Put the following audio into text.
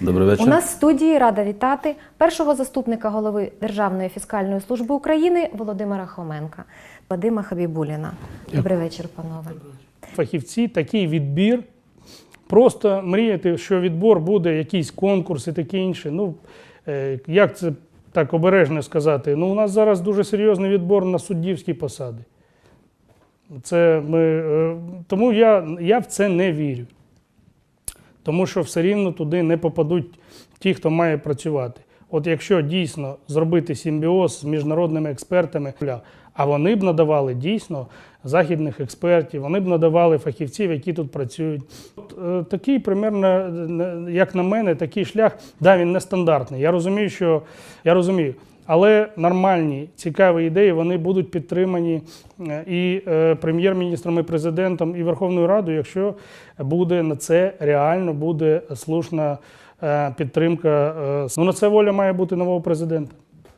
Добрий вечір. У нас в студії рада вітати першого заступника голови Державної фіскальної служби України Володимира Хоменка, Вадима Хабібуліна. Добрий вечір, панове. фахівці, такий відбір. Просто мріяти, що відбор буде, якийсь конкурс і таке інше. Ну, е, як це так обережно сказати? Ну, у нас зараз дуже серйозний відбор на суддівські посади. Це ми, е, тому я, я в це не вірю. Тому що все рівно туди не попадуть ті, хто має працювати. От якщо дійсно зробити симбіоз з міжнародними експертами, а вони б надавали дійсно західних експертів, вони б надавали фахівців, які тут працюють. От, е, такий, примерно, е, як на мене, такий шлях, да, він нестандартний. Я розумію, що я розумію. Але нормальні, цікаві ідеї вони будуть підтримані е, і е, прем'єр-міністром, і президентом, і Верховною Радою, якщо буде на це реально буде слушна е, підтримка. Ну на це воля має бути нового президента.